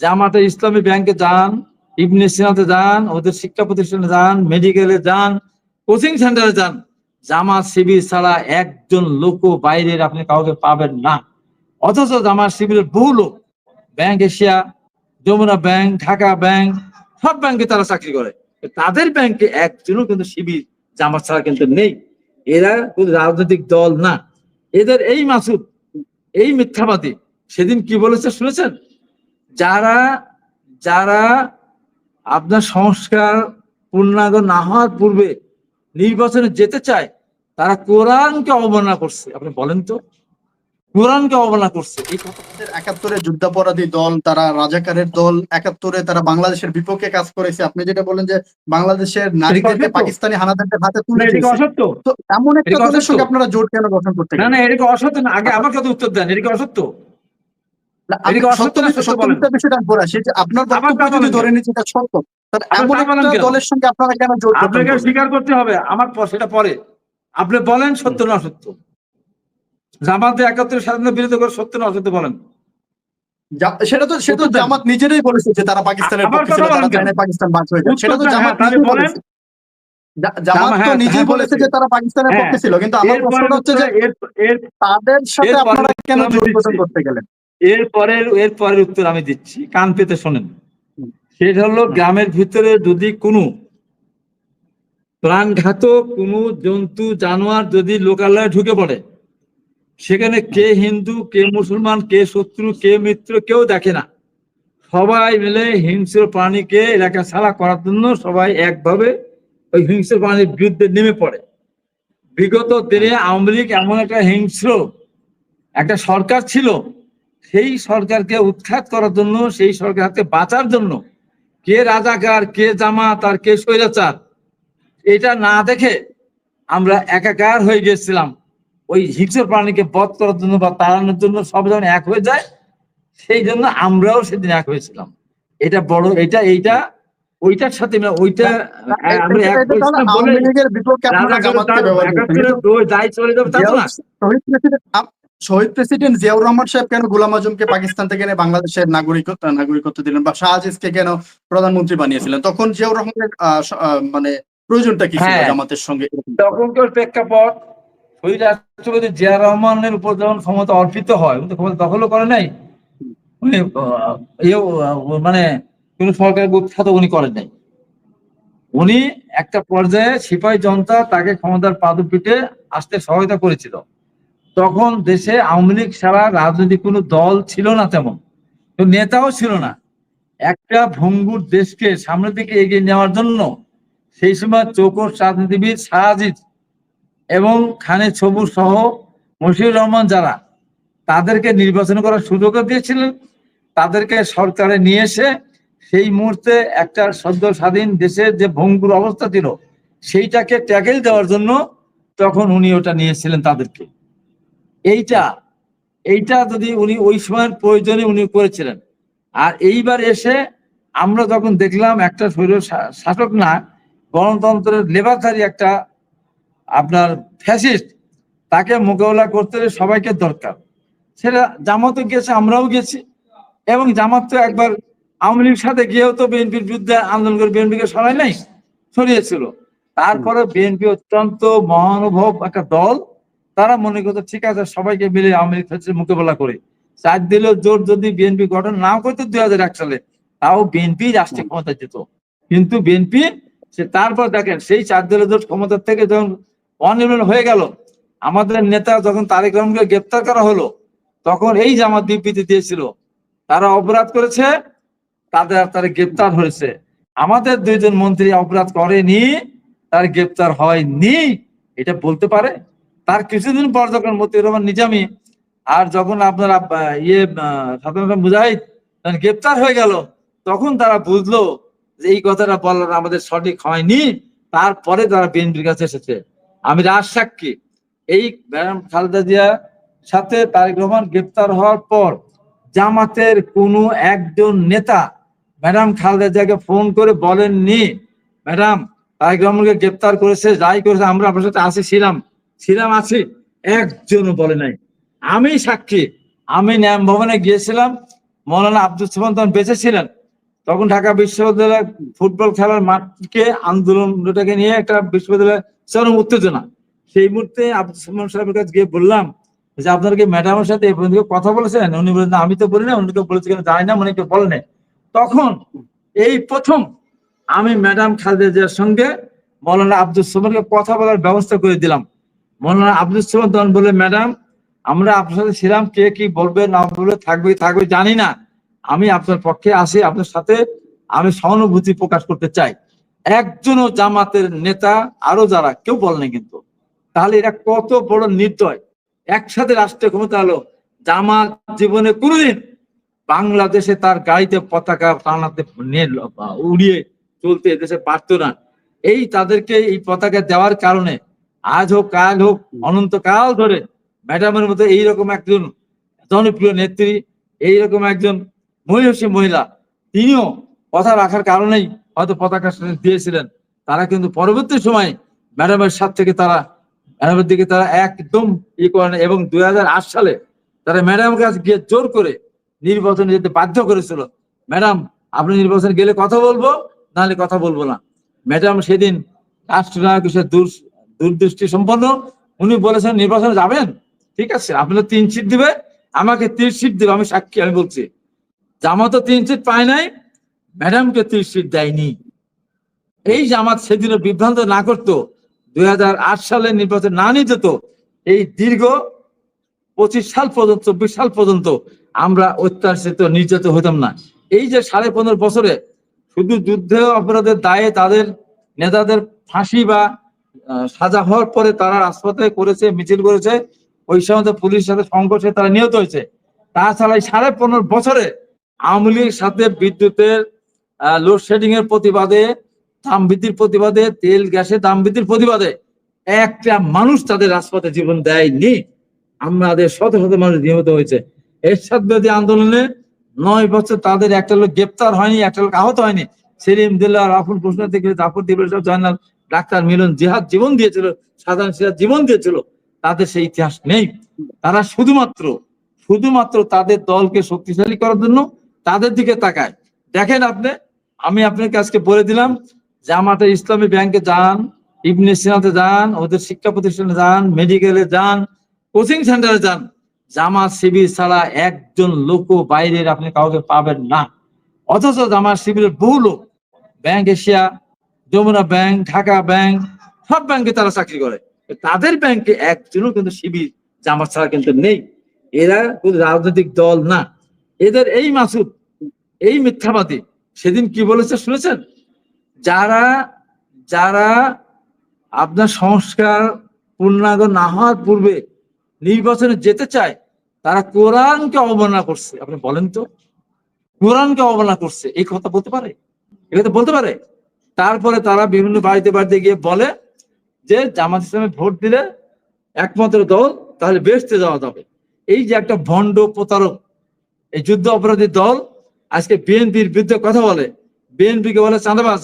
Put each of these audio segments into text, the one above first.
জামাতে ইসলামী ব্যাংকে যান, ইবনে সিনাতে যান, ওদের শিক্ষা প্রতিষ্ঠানে যান, মেডিকেলে যান, কোচিং সেন্টারে যান। জামাত শিবির ছাড়া একজন লোক বাইরের আপনি কাউকে পাবেন না। অথচ জামাত শিবিরের বহু লোক, bank Asia, Jamuna bank, Dhaka bank, সব ব্যাংকে তারা চাকরি করে। তাদের ব্যাংকে একজনও কিন্তু শিবির জামাত ছাড়া কিন্তু নেই। এরা কোনো রাজনৈতিক দল না। এদের এই মাসুদ, এই মিথ্যাবাদী, সেদিন কি বলেছে শুনেছেন? যারা যারা আপনার সংস্কার পূর্ণাঙ্গ না হওয়ার পূর্বে নির্বাচনে যেতে চায় তারা কোরআনকে অবমাননা করছে। আপনি বলেন তো? কোরআনকে অবমাননা করছে। এই একাত্তরে যুদ্ধাপরাধী দল তারা রাজাকারের দল একাত্তরে তারা বাংলাদেশের বিপক্ষে কাজ করেছে। আপনি যেটা বলেন যে বাংলাদেশের নারীদেরকে পাকিস্তানি হানাদারদের হাতে তুলে এটা দিয়েছে। অসত্য? তো এমন একটা দলের সঙ্গে আপনারা জোট কেন গঠন করতে না? না এটাকে অসত্য? না আগে আমার কথা উত্তর দেন এটা কি অসত্য? আপনাকে স্বীকার করতে হবে আমার সেটা পরে। আপনি বলেন সত্য না অসত্য। জামাতে একাত্তর স্বাধীনতা বিরোধী করে সত্য না অসত্য বলেন। সেটা তো সেটা তো জামাত নিজেরাই বলেছে যে তারা পাকিস্তানের? পাকিস্তান হয়ে সেটা তো জামাত হ্যাঁ, নিজেই বলেন। বলেছে। জামাত হ্যাঁ, তো নিজেই হ্যাঁ, বলেছে। যে তারা পাকিস্তানের। পক্ষে ছিল কিন্তু আমার প্রশ্নটা হচ্ছে যে তাদের সাথে আপনারা কেন দিচ্ছি। করতে গেলেন? এর পরের এর পরের উত্তর আমি দিচ্ছি কান পেতে শোনেন। সেটা হলো গ্রামের ভিতরে যদি কোনো প্রাণঘাতক কোনো জন্তু জানোয়ার যদি লোকালয়ে ঢুকে পড়ে সেখানে কে হিন্দু কে মুসলমান কে শত্রু কে মিত্র কেউ দেখে না। সবাই মিলে হিংস্র প্রাণীকে এলাকা ছাড়া করার জন্য সবাই একভাবে ওই হিংস্র প্রাণীর বিরুদ্ধে নেমে পড়ে। বিগত দিনে আওয়ামী লীগ এমন একটা হিংস্র একটা সরকার ছিল সেই সরকারকে উৎখাত করার জন্য সেই সরকারকে বাঁচার জন্য কে রাজাকার কে জামাত আর কে স্বৈরাচার এটা না দেখে আমরা একাকার হয়ে গেছিলাম ওই হিংস্র প্রাণীকে বধ করার জন্য বা তাড়ানোর জন্য সব যখন এক হয়ে যায় সেই জন্য আমরাও সেদিন এক হয়েছিলাম। এটা বড় এটা এইটা ওইটার সাথে না ওইটা আমরা এক হয়েছিলাম বলে চলে যাবে তা না। শহীদ প্রেসিডেন্ট জিয়াউর রহমান সাহেব কেন গোলাম আজমকে পাকিস্তান থেকে এনে বাংলাদেশের নাগরিকত্ব নাগরিকত্ব দিলেন বা শাহ আজিজকে কেন প্রধানমন্ত্রী বানিয়েছিলেন? তখন জিয়াউর রহমানের মানে প্রয়োজনটা কি ছিল হ্যাঁ। জামাতের সঙ্গে? তখনকার প্রেক্ষাপট শহীদ রাষ্ট্রপতি জিয়া রহমানের উপর যখন ক্ষমতা অর্পিত হয় উনি ক্ষমতা দখলও করে নাই। উনি মানে কোন সরকারের উৎখাত উনি করেন নাই। উনি একটা পর্যায়ে সিপাহী জনতা তাকে ক্ষমতার পাদপীঠে আসতে সহায়তা করেছিল। তখন দেশে আওয়ামী লীগ ছাড়া রাজনৈতিক কোনো দল ছিল না তেমন। তো নেতাও ছিল না। একটা ভঙ্গুর দেশকে সামনের দিকে এগিয়ে নেওয়ার জন্য সেই সময় চৌকস রাজনীতিবিদ শাহজিদ এবং খানে সবুজ সহ মশিউর রহমান যারা, তাদেরকে নির্বাচন করার সুযোগও দিয়েছিলেন। তাদেরকে সরকারে নিয়ে এসে সেই মুহূর্তে একটা সদ্য স্বাধীন দেশের যে ভঙ্গুর অবস্থা ছিল, সেইটাকে ট্যাকেল দেওয়ার জন্য তখন উনি ওটা নিয়েছিলেন তাদেরকে। এইটা এইটা যদি উনি ওই সময়ের প্রয়োজনে উনি করেছিলেন। আর এইবার এসে আমরা যখন দেখলাম একটা শৈল শাসক না গণতন্ত্রের লেবারধারী একটা আপনার ফ্যাসিস্ট তাকে মোকাবেলা করতে সবাইকে দরকার। সেটা জামাতও গেছে আমরাও গেছি। এবং জামাত তো একবার আওয়ামী লীগের সাথে গিয়েও তো বিএনপির বিরুদ্ধে আন্দোলন করে বিএনপিকে সরাই নাই সরিয়েছিল তারপরে বিএনপি অত্যন্ত মহানুভব একটা দল তারা মনে করতো, ঠিক আছে, সবাইকে মিলে আওয়ামী লীগ ফ্যাসিস্ট মোকাবেলা করে। চার দিলেও জোর যদি বিএনপি গঠন না করতো দুই হাজার এক সালে, তাও বিএনপি রাষ্ট্রীয় ক্ষমতা যেত। কিন্তু বিএনপি, সে তারপর দেখেন, সেই চার দলের জোট ক্ষমতার থেকে যখন অনির্বাণ হয়ে গেল, আমাদের নেতা যখন তারেক রহমানকে গ্রেপ্তার করা হলো, তখন এই জামাত বিবৃতি দিয়েছিল, তারা অপরাধ করেছে, তাদের তারা গ্রেপ্তার হয়েছে। আমাদের দুইজন মন্ত্রী অপরাধ করেনি, তার গ্রেপ্তার হয়নি। এটা বলতে পারে? তার কিছুদিন পর যখন মতিউর রহমান নিজামী আর যখন আপনার ইয়ে আহ, সাধারণত মুজাহিদ গ্রেপ্তার হয়ে গেল তখন তারা বুঝলো যে এই কথাটা বলার আমাদের সঠিক হয়নি। তারপরে তারা বিএনপির কাছে এসেছে। আমি রাজ সাক্ষী। এই ম্যাডাম খালেদা জিয়া সাথে তারেক রহমান গ্রেপ্তার হওয়ার পর জামাতের কোনো একজন নেতা ম্যাডাম খালেদা জিয়াকে ফোন করে বলেননি ম্যাডাম তারেক রহমানকে গ্রেপ্তার করেছে যাই করেছে আমরা আপনার সাথে আসি ছিলাম। ছিলাম আছি, একজনও বলে নাই। আমি সাক্ষী, আমি ন্যায় ভবনে গিয়েছিলাম, মৌলানা আব্দুল সালাম তখন বেঁচে ছিলেন। তখন ঢাকা বিশ্ববিদ্যালয় ফুটবল খেলার মাঠকে আন্দোলনটাকে নিয়ে একটা বিশ্ববিদ্যালয় চরম উত্তেজনা। সেই মুহূর্তে আব্দুল সালাম সাহেবের কাছে গিয়ে বললাম যে, আপনার কি ম্যাডামের সাথে এই পর্যন্ত কথা বলেছেন? উনি বলেন আমি তো বলি না উনি কেউ বলেছে কিনা জানি না কেউ বলেন তখন এই প্রথম আমি ম্যাডাম খালেদা জিয়ার সঙ্গে মৌলানা আব্দুল সালামকে কথা বলার ব্যবস্থা করে দিলাম। মৌলানা আব্দুল সালাম তখন বলে ম্যাডাম, আমরা আপনার সাথে ছিলাম, কে কি বলবে, না বলবে, থাকবে থাকবে, জানি না। আমি আপনার পক্ষে আসি আপনার সাথে আমি সহানুভূতি প্রকাশ করতে চাই। একজনও জামাতের নেতা আরও যারা, কেউ বলেনি কিন্তু। তাহলে এরা কত বড় নির্দয়। একসাথে রাষ্ট্রীয় ক্ষমতা হলো জামাত জীবনে কোনোদিন বাংলাদেশে তার গাড়িতে পতাকা টানাতে উড়িয়ে চলতে এদেশে পারতো না। এই তাদেরকে এই পতাকা দেওয়ার কারণে আজ হোক কাল হোক অনন্তকাল ধরে ম্যাডামের মতো এইরকম একজন জনপ্রিয় নেত্রী এইরকম একজন মহিষী মহিলা তিনিও কথা রাখার কারণেই হয়তো পতাকা দিয়েছিলেন। তারা কিন্তু পরবর্তী সময় ম্যাডামের সাথ থেকে তারা ম্যাডামের দিকে তারা একদম ই করেন এবং দুই হাজার আট সালে তারা ম্যাডামের কাছে গিয়ে জোর করে নির্বাচনে যেতে বাধ্য করেছিল। ম্যাডাম আপনি নির্বাচনে গেলে কথা বলব? নাহলে কথা বলব না। ম্যাডাম সেদিন রাষ্ট্রনায়ক হিসেবে দূর দূরদৃষ্টি সম্পন্ন উনি বলেছেন, নির্বাচনে যাবেন? ঠিক আছে, আপনার তিন সিট দিবে, আমাকে তিন সিট দিবে, আমি সাক্ষী, আমি বলছি। জামাত তো তিন সিট পায় নাই, ম্যাডামকে তিন সিট দেয়নি। এই জামাত সেদিনও বিভ্রান্ত না করতো, দুই হাজার আট সালে নির্বাচন না নিয়ে যেত এই দীর্ঘ পঁচিশ সাল পর্যন্ত, চব্বিশ সাল পর্যন্ত আমরা অত্যাচারিত, নির্যাতিত হতাম না। এই যে সাড়ে পনেরো বছরে শুধু যুদ্ধ অপরাধের দায়ে তাদের নেতাদের ফাঁসি বা সাজা হওয়ার পরে তারা রাজপথে করেছে, মিছিল করেছে। ওই সময় তো পুলিশের সাথে সংঘর্ষে তারা নিহত হয়েছে। তাছাড়া সাড়ে পনেরো বছরে আওয়ামী লীগের সাথে বিদ্যুতের লোডশেডিং এর প্রতিবাদে দাম বৃদ্ধির প্রতিবাদে, তেল, গ্যাসের দাম বৃদ্ধির প্রতিবাদে একটা মানুষ তাদের রাজপথে জীবন দেয়নি। আমাদের শত শত মানুষ নিহত হয়েছে। এরশাদ বিরোধী আন্দোলনে নয় বছর তাদের একটা লোক গ্রেপ্তার হয়নি, একটা লোক আহত হয়নি। সেলিম দিল্লা রাফুল কৃষ্ণ থেকে জাফর দিবুল জয়নাল ডাক্তার মিলন জিহাদ জীবন দিয়েছিল সাধারণ সিরাজ জীবন দিয়েছিল, তাদের সেই ইতিহাস নেই। তারা শুধুমাত্র শুধুমাত্র তাদের দলকে শক্তিশালী করার জন্য তাদের দিকে তাকায়। দেখেন আপনি, আমি আপনাকে আজকে বলে দিলাম, জামাতে ইসলামী ব্যাংকে যান, ইবনে সিনাতে যান, ওদের শিক্ষা প্রতিষ্ঠানে যান, মেডিকেলে যান, কোচিং সেন্টারে যান, জামাত শিবির ছাড়া একজন লোক বাইরের আপনি কাউকে পাবেন না। অথচ জামাত শিবিরের বহু লোক, bank Asia Jamuna bank, Dhaka bank, সব ব্যাংকে তারা চাকরি করে। তাদের ব্যাংকে একজনও কিন্তু শিবির জামাত ছাড়া কিন্তু নেই। এরা কোনো রাজনৈতিক দল না। এদের এই মাসুদ, এই মিথ্যাবাদী, সেদিন কি বলেছে শুনেছেন? যারা যারা আপনার সংস্কার পূর্ণাঙ্গ না হওয়ার পূর্বে নির্বাচনে যেতে চায়, তারা কোরআনকে অবমাননা করছে। আপনি বলেন তো? কোরআনকে অবমাননা করছে। এই কথা বলতে পারে? এটা কথা বলতে পারে? তারপরে তারা বিভিন্ন বাড়িতে বাড়িতে গিয়ে বলে যে জামাত ইসলামে ভোট দিলে একমাত্র দল, তাহলে বেসতে যাওয়া যাবে। এই যে একটা ভণ্ড প্রতারক, এই যুদ্ধ অপরাধী দল, আজকে বিএনপির বিরুদ্ধে কথা বলে। বিএনপি কে বলে, চাঁদাবাজ,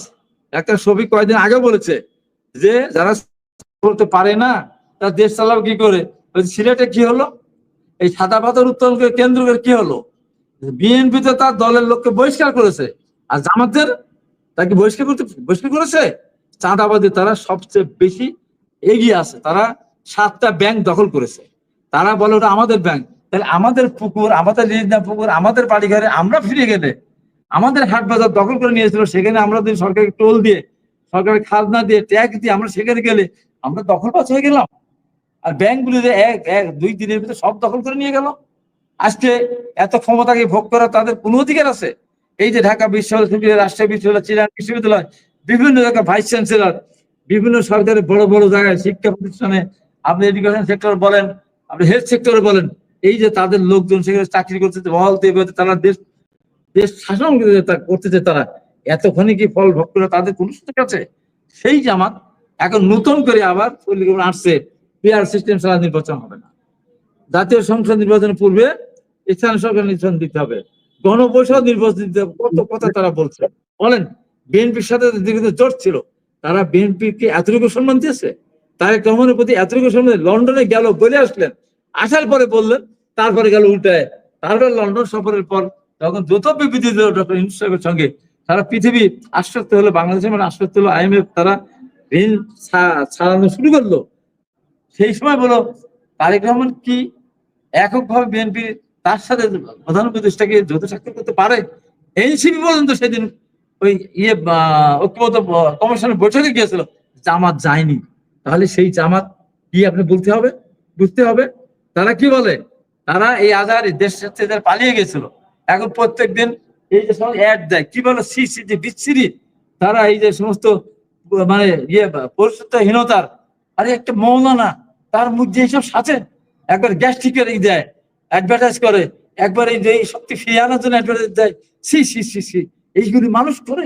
একটা ছবি কয়েকদিন আগে বলেছে যে যারা বলতে পারে না, তার দেশ চালাবে কি করে? সিলেটে কি হলো? এই সাদা উত্তোলনকে কেন্দ্র করে কি হলো? বিএনপি তো তার দলের লোককে বহিষ্কার করেছে। আর জামাতের তাকে বহিষ্কার করতে বহিষ্কার করেছে? চাঁদাবাদে তারা সবচেয়ে বেশি এগিয়ে আছে। তারা সাতটা ব্যাংক দখল করেছে। তারা বলে ওটা আমাদের ব্যাংক তাহলে আমাদের পুকুর আমাদের পুকুর, আমাদের বাড়ি ঘরে আমরা ফিরে গেলে আমাদের হাট বাজার দখল করে নিয়েছিল। সেখানে আমরা যদি সরকারকে টোল দিয়ে সরকারের খাজনা দিয়ে ট্যাক্স দিয়ে আমরা সেখানে গেলে আমরা দখল দখলবাজ হয়ে গেলাম। আর ব্যাংকগুলি যে এক এক, দুই দিনের ভিতরে সব দখল করে নিয়ে গেল। আজকে এত ক্ষমতাকে ভোগ করা তাদের কোনো অধিকার আছে? এই যে ঢাকা বিশ্ববিদ্যালয় রাষ্ট্রীয় বিশ্ববিদ্যালয়, চিরাং বিশ্ববিদ্যালয়, বিভিন্ন জায়গায় ভাইস চ্যান্সেলর বিভিন্ন সরকারের বড় বড় জায়গায় শিক্ষা প্রতিষ্ঠানে আপনি এডুকেশন সেক্টর বলেন, আপনি হেলথ সেক্টরে বলেন, এই যে তাদের লোকজন সেখানে চাকরি করতেছে বহল দিয়ে তারা দেশ দেশ শাসন করতেছে তারা। এতক্ষণে কি ফল ভোগ করে তাদের কোনো সুযোগ আছে সেই জামাত এখন নতুন করে আবার পরিকল্পনা আসছে পিআর সিস্টেম ছাড়া নির্বাচন হবে না। জাতীয় সংসদ নির্বাচনের পূর্বে স্থানীয় সরকার নির্বাচন দিতে হবে। গণপরিষদ নির্বাচন কত কথা তারা বলছে। বলেন, বিএনপির সাথে দীর্ঘদিন জোট ছিল, তারা বিএনপি কে এতটুকু সম্মান দিয়েছে? তারেক রহমানের প্রতি এতটুকু সম্মান লন্ডনে গেল, বলে আসলেন। আসার পরে বললেন, তারপরে গেল উল্টায় তারপরে লন্ডন সফরের পর তখন যত বিবৃতি দিল ডক্টর ইউনুস সাহেবের সঙ্গে। সারা পৃথিবী আশ্বস্ত হলো, বাংলাদেশের মানে আশ্বস্ত হলো, আইএমএফ তারা ঋণ ছাড়ানো শুরু করল। সেই সময় বলো, তারেক রহমান কি এককভাবে বিএনপি তার সাথে প্রধান উপদেষ্টাকে যৌথ স্বাক্ষর করতে পারে? এনসিপি পর্যন্ত সেদিন ওই ইয়ে ঐক্যবদ্ধ কমিশনের বৈঠকে গিয়েছিল, জামাত যায়নি। তাহলে সেই জামাত কি আপনি বলতে হবে? বুঝতে হবে। তারা কি বলে? তারা এই আজারে দেশ পালিয়ে গেছিল এখন প্রত্যেক দিন এই যে সব অ্যাড দেয়, কি বলে? সি সি যে বিচ্ছিরি তারা এই যে সমস্ত মানে ইয়ে পরিশুদ্ধহীনতার আরে একটা মৌলানা, তার মধ্যে এইসব সাথে একবার গ্যাস্ট্রিকের এই দেয়। অ্যাডভার্টাইজ করে, একবার এই শক্তি ফিরিয়ে আনার জন্য অ্যাডভার্টাইজ দেয় সি সি সি সি এইগুলি মানুষ করে।